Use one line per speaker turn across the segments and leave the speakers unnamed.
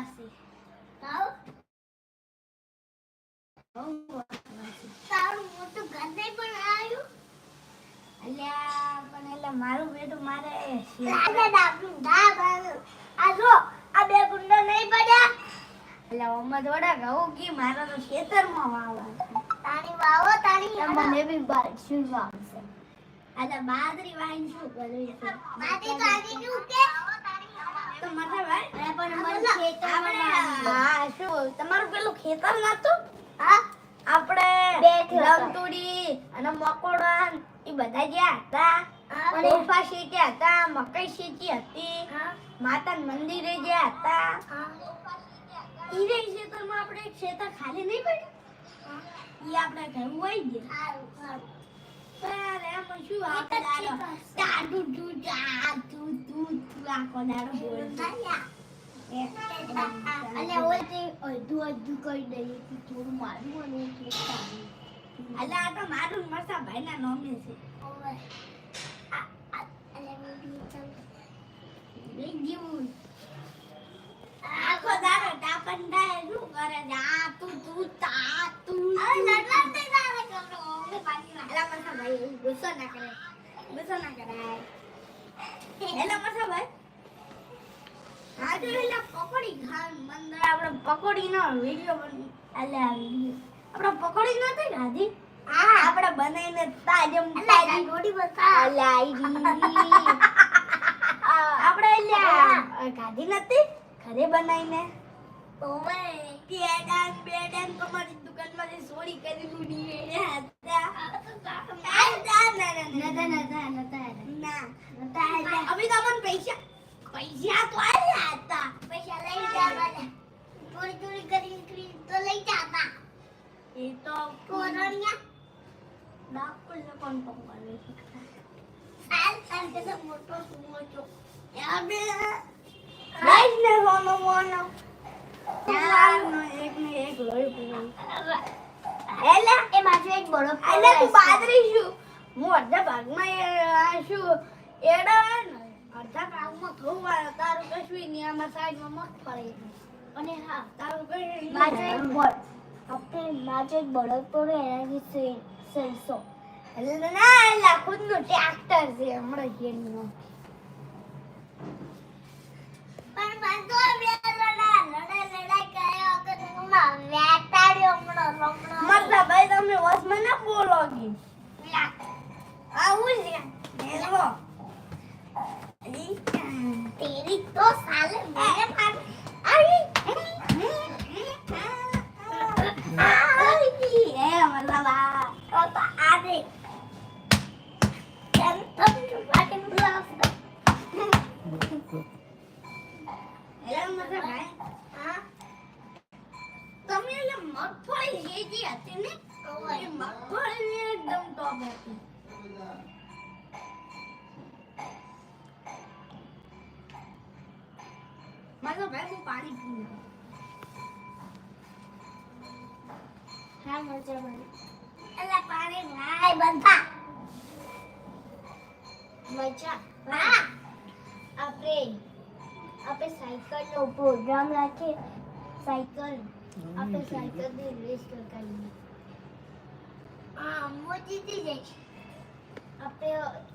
વાસી
તાવ તારું મોટું નહીં પણ આવ્યું?
અલ્યા પણ એટલે મારું બેટું મારે
ડાબલું ડાબ આવ્યું આ જો આ બે ગુંડા નહીં પડ્યા
એટલે ઓમાં થોડા ઘઉં ઘી મારે તો ખેતરમાં વાવવા
તારી વાવો તારી
મને બી શું વાવશે? એટલે બાદરી વાવીને શું કરવી
બાદરી કાઢી નું કે?
આપણે એ બધા જે હતા. અને ઉફા શેતી હતા મકઈ શેતી હતી માતા મંદિરે જે હતા ઈ રે આપણે ખેતર ખાલી નહીં પડ્યું ઈ આપણે ઘર હોય ગયા
મારું અને થોડું
ના નામે છે
આ- અલે મેં બી ચાલ-
લઈ જેવું આખો દાડો ટાપન થાય શું કરે છે? આ તું તું તા તું.
હવે લડવા જ તારે કરવું. અમને પાછી વાત.
એલા ભાઈ ગુસ્સો ના કરે ગુસ્સો ના કરાય. એલા મરસા ભાઈ હા એલા પકોડી ખાન મંદર આપણે પકોડી વિડિયો બન એટલે આપણે પકોડી નતી ખાધી
હા.
આપણે બનાવીને તાજમ
અલે,
તાજી.
રોટી બતા.
અલે આપણે એટલે ખાધી નથી? ઘરે બનાવીને
ઓવે.
પેડાન પેડાન તમારી દુકાનમાંથી ચોરી કરી લૂડી હતા ના. ના તો અમને પૈસા પૈસા તો આલ્યા હતા
પૈસા લઈ જવાના. ચોરી ચોરી કરી કરીને તો લઈ જતા.
એ તો
કોરણિયા.
ને પકડે છે
પેલો મોટો છો.
યાર બે
બળદ પડે એનાથી સહીસો
એટલે ના? એટલે ખુદનું ટ્રેક્ટર છે હમણાં ઘેરનું. મતલબ ભાઈ તમે વસમાં ના બોલો આવું છે
તેરી તો સાલે મેરે સાયકલ. આપણે સાયકલની રેસ કરીએ. હા હું જીતી જઈશ આપણે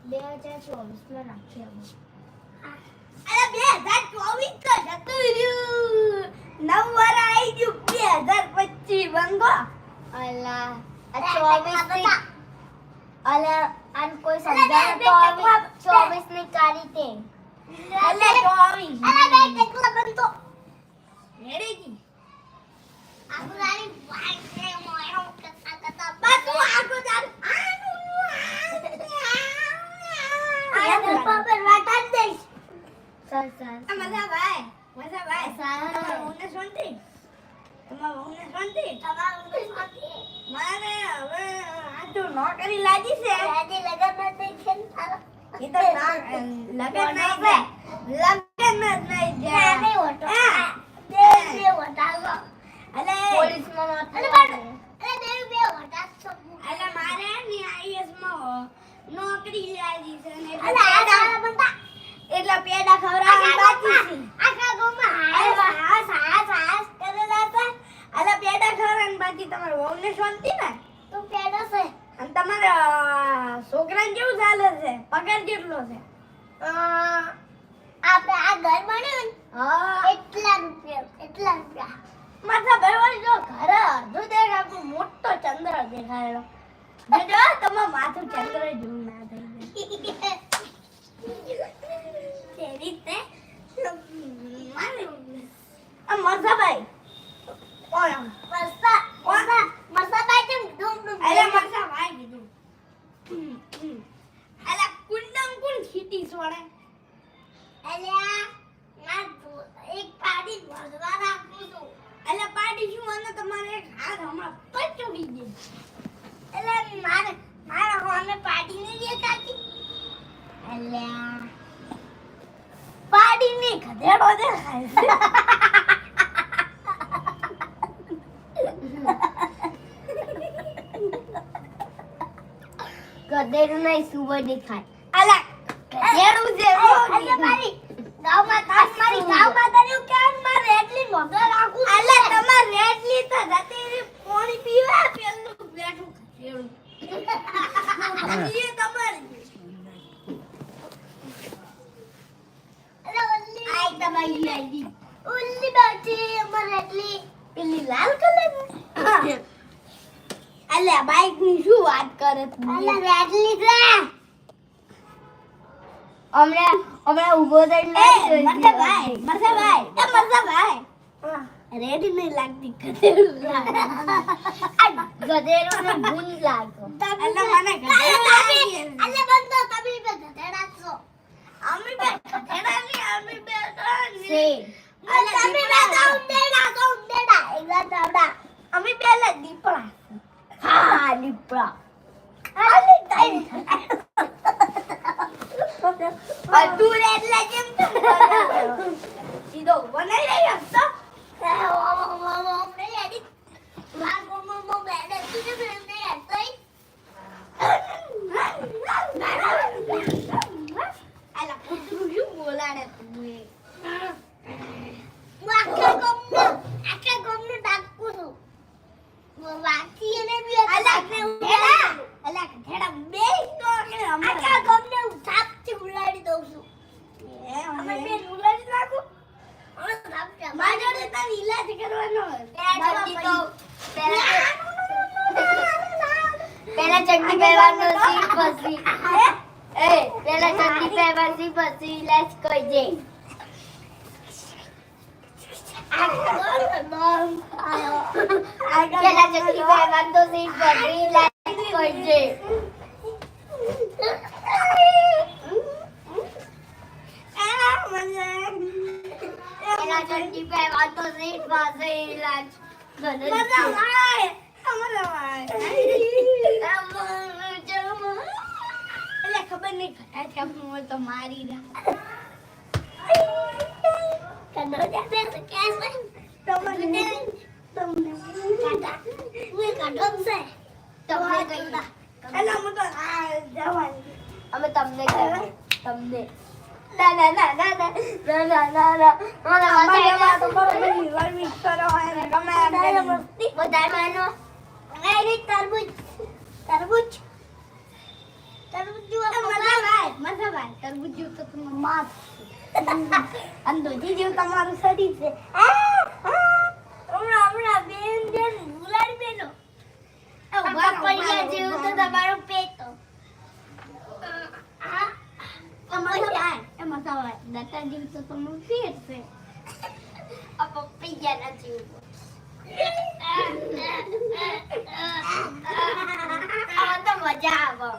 બે હજાર ચોવીસમાં રાખીએ
અરે બે હજાર ચોવીસ તો જતું રહ્યું. નવ વાર આવી ગયું. બે હજાર પચીસ બંગો.
અલા ચોવીસની અલા આન કોઈ
અલા,
સમજાવે તો ચોવીસની કાઢી તે.
એટલે ચોવીસ.
અલા બે કેટલા બનતો.
મેરેજી નોકરી લાગી છે
લગન
લગન લગન જ નહીં છે
પોલીસમાં
ને કેવું ચાલે છે? પગાર કેટલો છે?
આપણે આ ઘર
મળ્યું
એટલા રૂપિયા એટલા રૂપિયા.
માથા ભાઈ જો ઘરે અડધું દેખાતું મોટો ચંદ્ર દેખાયેલો. જો તમે માથું ચંદ્ર જેવું ના થઈ જાય. તે રીતે? આ મરસાભાઈ. ઓય
મરસા મરસા મરસાભાઈ કેમ ડૂમ ડૂમ
અરે મરસાભાઈ કીધું. અલા કુંડમ કોણ ખીટી
અલ્યા માર એક પાડી ભરવા રાખું છું.
અલા પાડી શું? અને તમારે એક હાથ હમણાં પચોડી દે.
એટલે મારે મારા હોમે પાડી નહીં દેખાતી.
એટલે પાડી ની ખદેડો દે
ગધેડું નહીં સુવર દેખાય.
અલા ગધેડું જેવું
એ, મારી ગામમાં તાસ મારી ગામમાં તને કેમ મારે એટલી મગર રાખું છું
તમાર રેડલી તો જતી પાણી પીવા પેલું બેઠું ગધેડું એ તમારી.
એટલે
આઈ તમારી આઈ
ઓલી બેઠી અમારે એટલી
પેલી લાલ કલર અલ્યા બાઈકની શું વાત કરે
રેડલી છે
હમણાં હમણાં ઊભો થઈને એ મરસાભાઈ મરસાભાઈ એ મરસાભાઈ રેડી નહીં લાગતી ગધેડું લાગે.
ગધેડો ને ભૂન લાગો.
એટલે મને ગધેડું
અલે બંધો તમે બે ગધેડા છો.
અમે બે ગધેડા ની અમે બે તો ની-
સે અલે તમે બે તો ઉંદેડા એકલા દાડા
અમે બે લે દીપડા
હા લીપડા
અલે તાઈ તું એટલે કેમ તું સીધો બનાઈ રહી હતો અલા કૂતરું શું બોલાડે તું એ અલા ગધેડા અલા ગધેડા બે તો કે હમણાં એ અમે બે ઉલાડી નાખું મારી જોડે તારી
પેલા ચડ્ડી પહેરવાનો સી પછી. એ પેલા ચડ્ડી પહેરવાની પછી લેસ કોઈ જે પેલા ચડ્ડી પહેરવાનો સી પછી લેસ કોઈ જે
ખબર નહીં ઘટા છે. હું તો મારી
અમે તમને તમને. ના ના ના. ના ના ના ના.
તમારું શરીર છે
હમણાં હમણાં બેન બેન ગુલાડી બેનો જેવું તો તમારું પેટો
તમારું દાતા જેવું તો તમારું
પપૈયા નથી આમાં તો મજા આવે?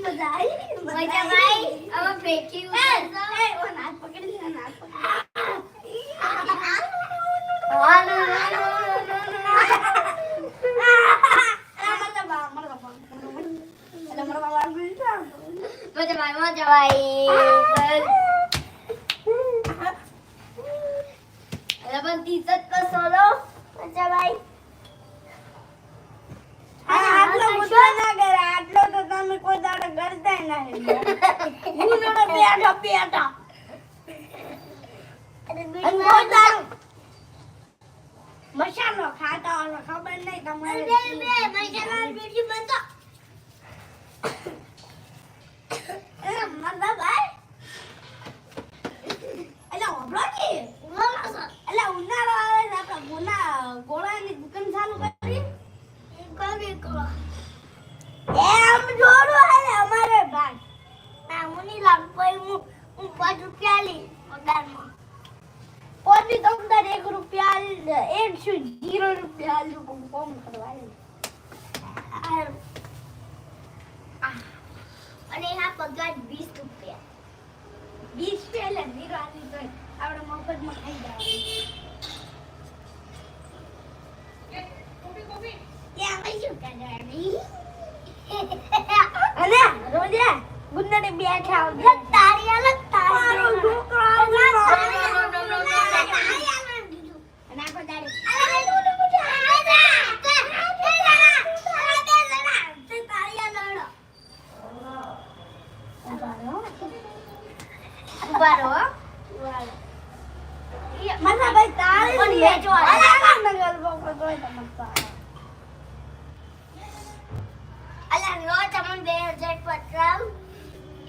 મજા આવી?
મજા ભાઈ હવે ફેંકી
એ, એ, ઓન હાથ પકડી લે, ઓન હાથ પકડી
મજા ભાઈ મજા ભાઈ પણ ટીચર તો સોલો મજા ભાઈ
આટલો બધો ના કરે આટલો તો તમે કોઈ દાડે કરતા બેઠો બેઠો. મસાલો ખાતા ખબર નહીં તમારે
મસાલા બીજી
એટલે કે? એટલે ઉનાળો આવે છે આપણે ગોળાની દુકાન ચાલુ કરી? એમ જોડું હાલે અમારે ભાગ
ના હું નહીં હું હું પાંચ રૂપિયા લઈ પગારમાં
પોતી તમતાર એક રૂપિયા એકસો જીરો રૂપિયા આલુ કોમ કરવા.
અને આ પગાર વીસ રૂપિયા
વીસ રૂપિયા એટલે જીરો આલી તો આપણે મફતમાં ખાઈ જવાનું. ત્યાં શું કરવાનું. અને રોજે ગુંદડી બેઠા હોય.
તારી અલગ તારી
છોકરો આવ્યો.
તારી અલગ દીધું
અને આખો દાડો, ઊભા રહો.
ઊભા રહો.
મને ભાઈ તાળી
પણ
જ. અલા, ના, ના, ગરબો કરતો
લો તમને બે હજાર પચાવ.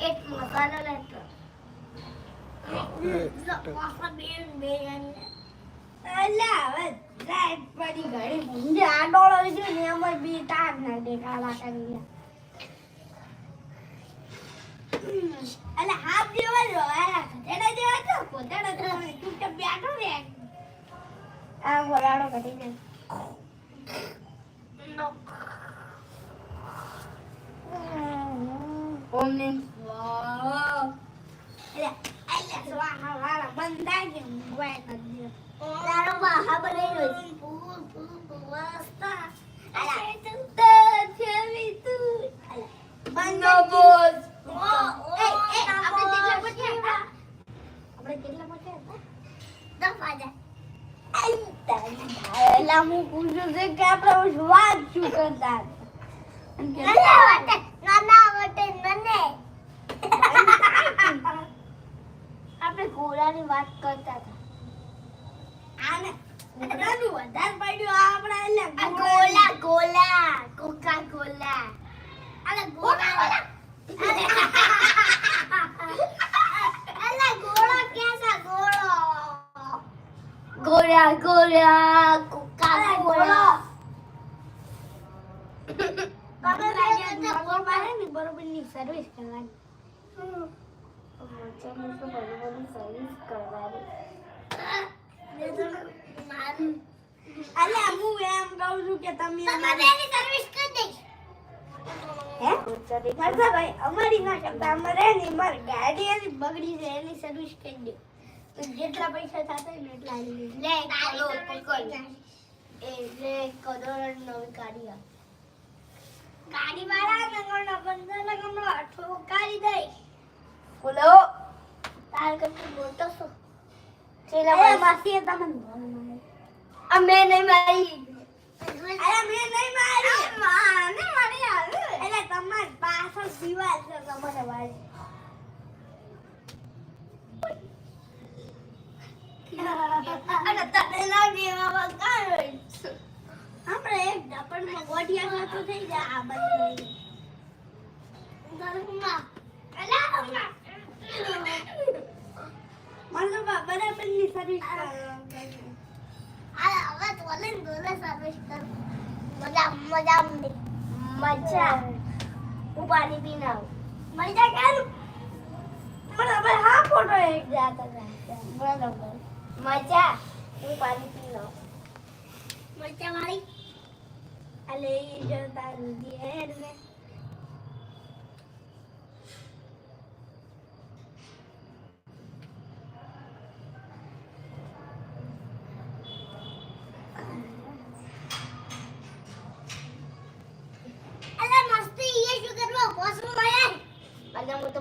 એક મસાલો લેતો. મફત બે બે અને
અલા, હવે રાત પડી ઘડી ઊંઘે આડોળો છે ને એમાં બી તાર ના દે કાલા કરી અલા હાથ જેવા જ હોય. ગધેડા જેવા છો ગધેડા જેવા ચૂપચાપ બેઠો રે આ વરાડો કાઢી દે
નો.
ઓમ નિમ વાહ અલા અલા સ્વાહા વાળા બંધા કે ઊંઘવાય કરી દે
તારો બાહા બનાવ્યો છે.
અલા તો છેવી તું બંધો બોલ
ઓ, ઓ,
એ, એ,
આપણે
આપણે
કેટલા
કેટલા
પહોંચ્યા હતા?
આપણે કેટલા મોટા હતા
દસ વાગ્યા.
એલા હું પૂછું છું કે આપણે વાત શું કરતા હતા? એમ કે
નાના વટે, નાના વટે, નને. આપણે ઘોડાની વાત કરતા હતા.
આને ઘોડાનું વધારે પડ્યું આ આપણા એટલે
ગોલા ગોલા કોકા ગોલા અલે ગોલા અલે ગોળો કેસા ગોળો? ગોળા ગોળા કોકા ગોળા.
તમે મારે બરોબરની સર્વિસ કરવાની. અલ્યા હું એમ કહું છું કે તમે અમારી હે? ભાઈ અમારી ના કરતા અમારે ને મારી ગાડી એની બગડી છે એની સર્વિસ કરી દે. તો જેટલા પૈસા થતા ને એટલા
લે કાલો પકડ. એ લે કદર નવી ગાડી
ગાડી વાળા નંગળના બંધા નંગળનો ઠોકારી દઈ
બોલો. તાર કરતી બોલતો છો
અરે
વર્ષ
માસી તમને બોલ મારે
અમે નહીં મારી.
અરે મેં નહીં મારી. માને મારી આવે. એટલે તમારી પાછળ દિવાલ છે તમારે વાળી.
અને તને દેવામાં કાં હોય?
આપણે એક ઝાપડમાં ગોઠિયા ખાતું થઈ જાય આ બધું
ઘરમાં. અલા, અલા.
મને તો બરાબરની સર્વિસ.
મજા મજા હું પાણી
બરાબર હા ફોટો એક
મજા. હું પાણી પી આવું.
મજા વાળી એ જો તારું દિયર ને.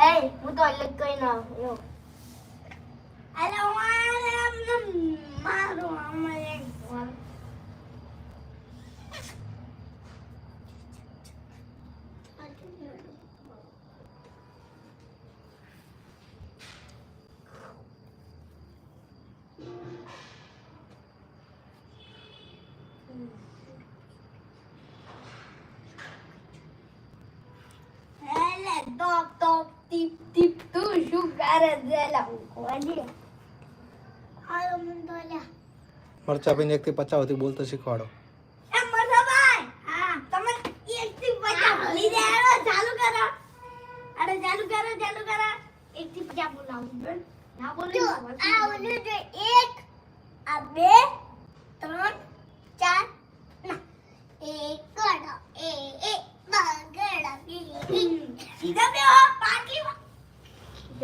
એ હું તો
અલગ કઈ ના આવ્યો અરે મારે મારું
અમારે મરચાભાઈને એકથી પચાવથી બોલતો શીખવાડો.
સીધા બે પાકી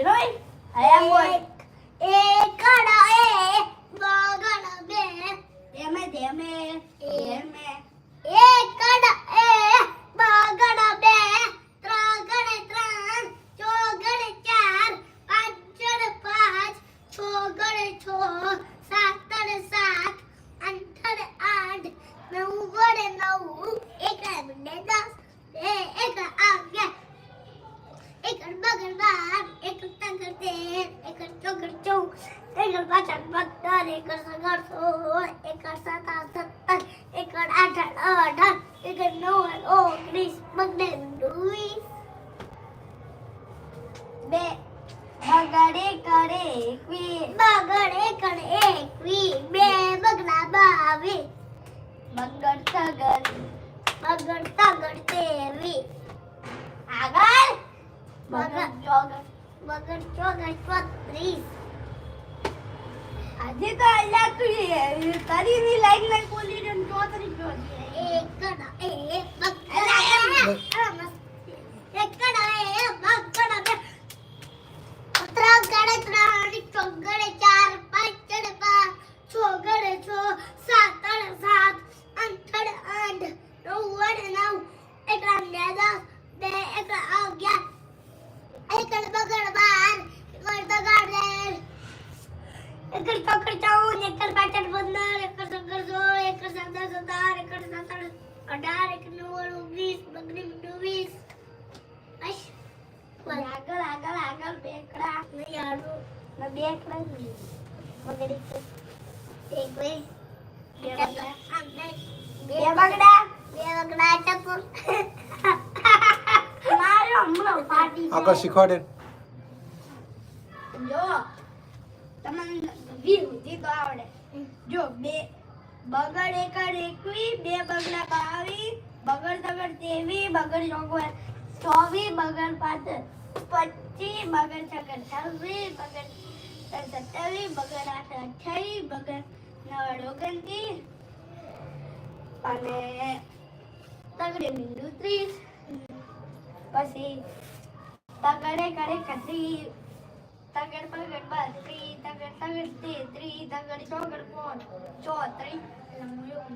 રોય આયા બોલ.
એક કડા ఎమ
దేమే ఏమే ఏ
కడ ఏ బాగడ బే త్రాగడ త్రాన్ చోగడ చార్ పంచడ పాంచ છોગડ છો સાતડ સાત આઠડ આઠ નવગડ નવ એક ને દસ એક આગે એક બગડ બાર એક તગડ તેર એક ચોગડ ચૌદ ત્રિગુણમાં ચકમકતર એકર સગર સોળ એકર સત્તા સત્તર એકર આઠ અઢાર નવ ઓગણીસ બગડે વીસ.
બે બગડે કરે એકવી
બગડે કરે એકવી બે બગડા
બાવી બગડતા
ગર બગડતા ગડતે
વી
બગડ
ચોગડ.
બગડ ચોગડ ત્રીસ
આજે તો અલ્લાહ તુરી તારી ની લાઈક લાઈક બોલી ને ચોતરી ચોતરી
એક
કડા એક બકડા
એક કડા એક બકડા
ત્રણ ગાડે ત્રણ
ચોગડે ચાર શીખવાડે.
જો, તમને વી સુધી તો આવડે. જો, બે બગડ એકડ એકવી, બે બગડા બાવી, બગડ તગડ તેવી, બગડ ચોગવર ચોવી, બગડ પાંચ પચી બગડ છગડ છવ્વીસ, બગડ સત્તાવી બગડ આઠ અઠ્યાવીસ, બગડ નવડ ઓગણત્રીસ, અને તગડે બિંદુ ત્રીસ. પછી તગડ પગડ બત્રીસ તગડ તગડ તેત્રીસ તગડ ચોગડ પોચ ચોત્રીસ એટલે હું એવું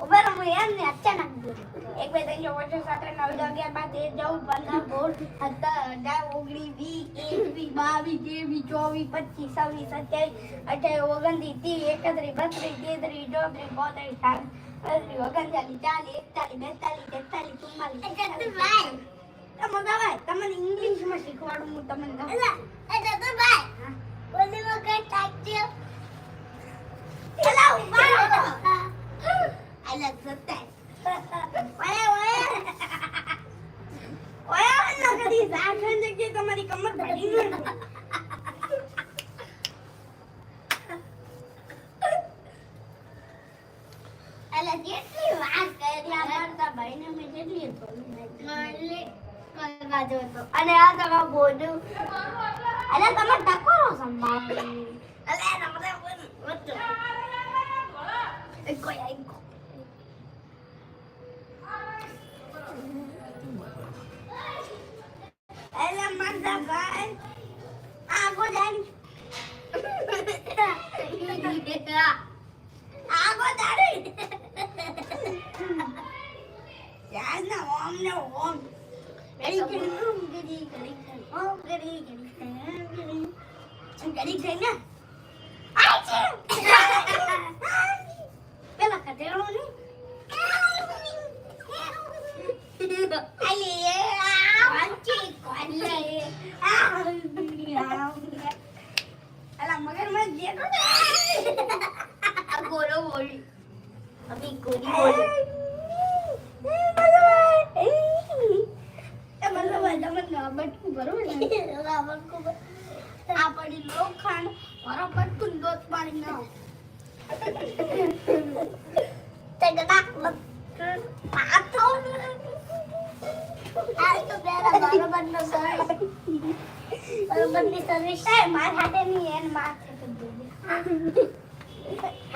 ઊભા હું એમ ને અચાનક બોલું. એક બે ત્રણ ચાર પાંચ છ સાત આઠ નવ દસ અગિયાર બાર તેર ચૌદ પંદર સોળ સત્તર અઢાર ઓગણીસ વીસ એકવીસ બાવીસ ત્રેવીસ ચોવીસ પચીસ છવ્વીસ સત્યાવીસ અઠ્યાવીસ ઓગણત્રીસ ત્રીસ એકત્રીસ બત્રીસ તેત્રીસ ચોત્રીસ પોત્રીસ છાલીસ અડત્રીસ ઓગણચાલીસ ચાલીસ એકતાલીસ બેતાલીસ તેતાલીસ ચુમ્માલીસ
ભાઈ.
તમે દવાઈ તમને ઇંગ્લિશમાં શીખવાડું હું તમને.
એલા, એ જતો ભાઈ. ઓલી વખત ટાકજો.
એલા, ઊભા રહો. તમારી કમર ભરી ન
કેટલી વાત કરી
એટલા ભાઈને મેં કેટલી
કરવા જોતો.
અને આ તમે બોલું એટલે તમે ટકોરો નો અલે નમરે વચ્ચે કોઈ પેલા કતેડો ને આલે
ગોરો બોલી. અભી ગોરી બોલી. રાવણ ખૂબ
આપણી લોખંડ બરોબર કુંડોત પાડી ના
તગડા પાતો આ તો પેલા બરોબર નો સર્વિસ બરોબરની સર્વિસ
એ માર હાથે ની એન માર હાથે દે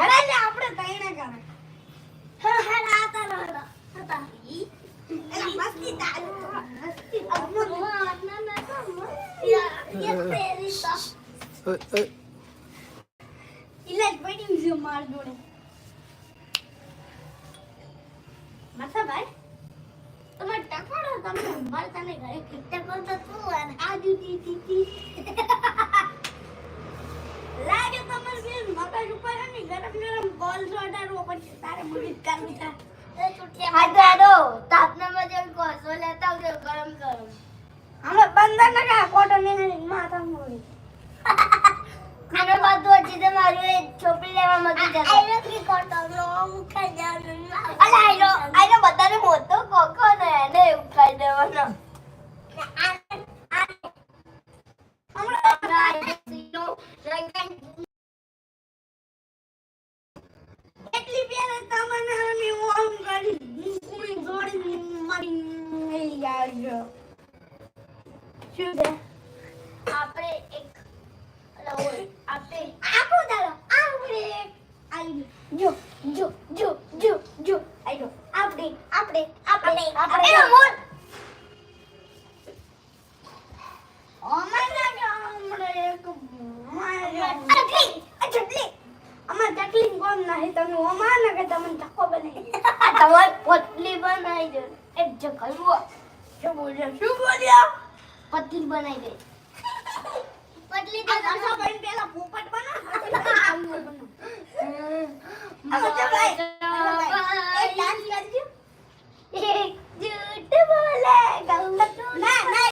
હરે લે આપણે તઈને કરે
હા હા આતા રહો હતા
એલા મસ્તી તાલ મસ્તી
અમ્મા ના ના યા યા તેરી તો
ઓય, ઓય.
ઇલાજ પડી છે માર જોડે માથા ભાઈ તમે ટકોડો તમે સંભાળ તને ઘરે
કિટ્ટા કોણ તો અને
આ જુદી તી લાગે બે મગજ ઉપર ને ગરમ ગરમ બોલ સોડાડવો પછી તારે મગજ કરવું થાય
હાડો હાડો તાપના માં જેમ કોસો લેતા આવજો ગરમ ગરમ.
અમે બંદર લગા કોટો ની માથા મોડી
આનો બધું હજી તો મારું એ ચોપડી લેવા મગી જતો. આઈનો કી કોટો નો ઉખાઈ જવાનું અલે આઈનો આઈનો બધાને મોટો કોકો ને એને ઉખાઈ દેવાનો.
એટલી પેલે તમને અમે ઓમ કરી કુણી જોડી મારી મેલી આવ્યો. શું છે?
આપણે એક અલા ઓય આપણે
આપો દાડો આપણે આઈ જો જો જો જો જો જો આપણે આપણે આપણે આપણે
એનો
આ
પતલી બનાવી દે એક જગલવો
શું શું બોલ્યા
પતલી બનાવી દે. પતલી
તો દર્શો ભાઈ પેલા પોપટ બના. હવે તો ભાઈ. એક ડાન્સ કરજો.
જૂઠ બોલે ગલ્લત
ના